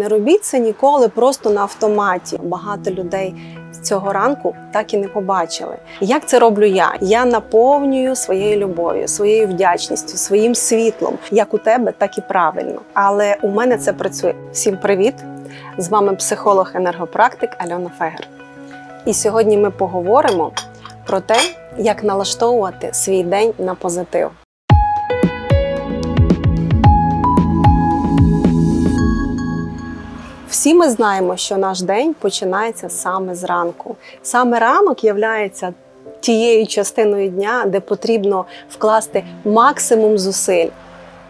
Не робіть це ніколи просто на автоматі. Багато людей цього ранку так і не побачили. Як це роблю я? Я наповнюю своєю любов'ю, своєю вдячністю, своїм світлом, як у тебе, так і правильно. Але у мене це працює. Всім привіт! З вами психолог-енергопрактик Альона Фегер. І сьогодні ми поговоримо про те, як налаштовувати свій день на позитив. Всі ми знаємо, що наш день починається саме зранку. Саме ранок являється тією частиною дня, де потрібно вкласти максимум зусиль.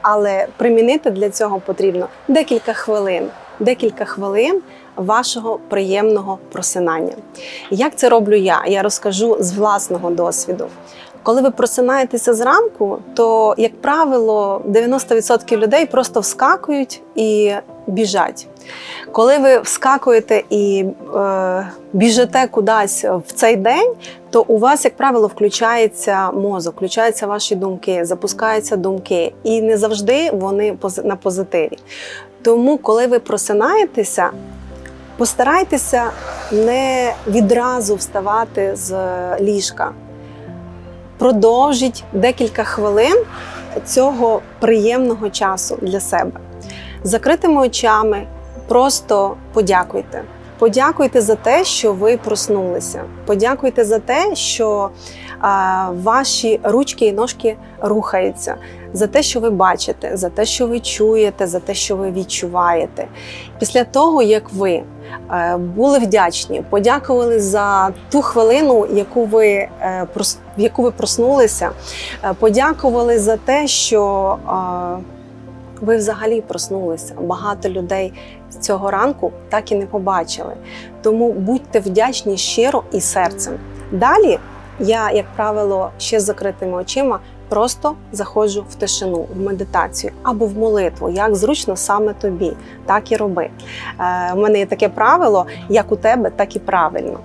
Але примінити для цього потрібно декілька хвилин, декілька хвилин вашого приємного просинання. Як це роблю я? Я розкажу з власного досвіду. Коли ви просинаєтеся зранку, то, як правило, 90% людей просто вскакують і біжать. Коли ви вскакуєте і е, біжите кудись в цей день, то у вас, як правило, включається мозок, включаються ваші думки, запускаються думки, і не завжди вони на позитиві. Тому, коли ви просинаєтеся, постарайтеся не відразу вставати з ліжка. Продовжіть декілька хвилин цього приємного часу для себе. Закритими очами просто подякуйте. Подякуйте за те, що ви проснулися. Подякуйте за те, що а, ваші ручки і ножки рухаються, за те, що ви бачите, за те, що ви чуєте, за те, що ви відчуваєте. Після того, як ви е, були вдячні, подякували за ту хвилину, яку ви, е, в яку ви проснулися, е, подякували за те, що ви взагалі проснулися. Багато людей цього ранку так і не побачили. Тому будьте вдячні щиро і серцем. Далі я, як правило, ще з закритими очима. Просто заходжу в тишину, в медитацію або в молитву, як зручно саме тобі, так і роби. Е, у мене є таке правило: як у тебе, так і правильно.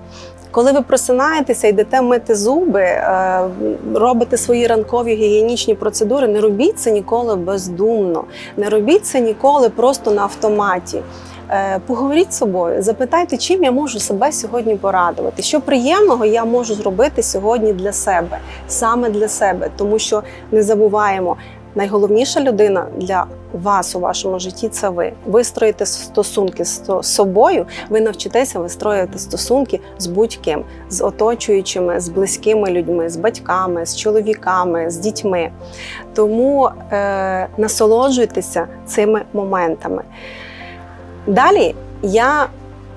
Коли ви просинаєтеся, йдете мити зуби, е, робите свої ранкові гігієнічні процедури, не робіть це ніколи бездумно, не робіть це ніколи просто на автоматі. Е, Поговоріть з собою, запитайте, чим я можу себе сьогодні порадувати, що приємного я можу зробити сьогодні для себе, саме для себе, тому що не забуваємо. Найголовніша людина для вас у вашому житті це ви. Вистроїте стосунки з з собою, ви навчитеся вистроювати стосунки з будь-ким, з оточуючими, з близькими людьми, з батьками, з чоловіками, з дітьми. Тому е, насолоджуйтеся цими моментами. Далі я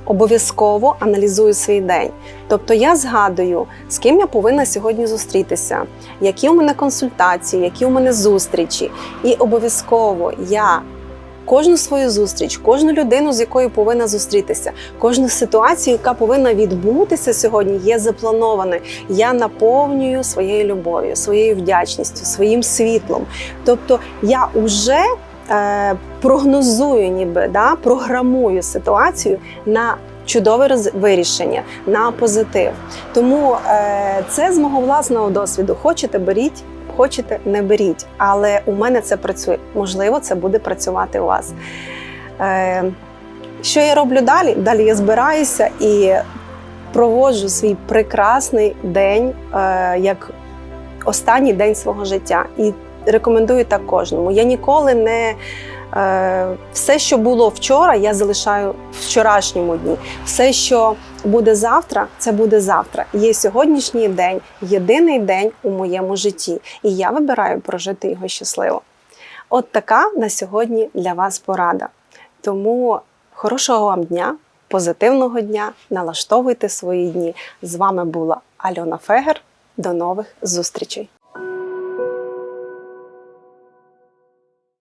обов'язково аналізую свій день. Тобто я згадую, з ким я повинна сьогодні зустрітися, які у мене консультації, які у мене зустрічі. І обов'язково я кожну свою зустріч, кожну людину, з якою повинна зустрітися, кожну ситуацію, яка повинна відбутися сьогодні, є запланованою. Я наповнюю своєю любов'ю, своєю вдячністю, своїм світлом. Тобто я вже прогнозую, ніби да, програмую ситуацію на чудове вирішення, на позитив. Тому е, це з мого власного досвіду. Хочете, беріть. Хочете, не беріть, але у мене це працює. Можливо, це буде працювати у вас. Е, що я роблю далі? Далі я збираюся і проводжу свій прекрасний день е, як останній день свого життя. І рекомендую так кожному. Я ніколи не е, все, що було вчора, я залишаю в вчорашньому дні. Все, що буде завтра, це буде завтра. Є сьогоднішній день, єдиний день у моєму житті, і я вибираю прожити його щасливо. От така на сьогодні для вас порада. Тому хорошого вам дня, позитивного дня, налаштовуйте свої дні. З вами була Альона Фегер. До нових зустрічей!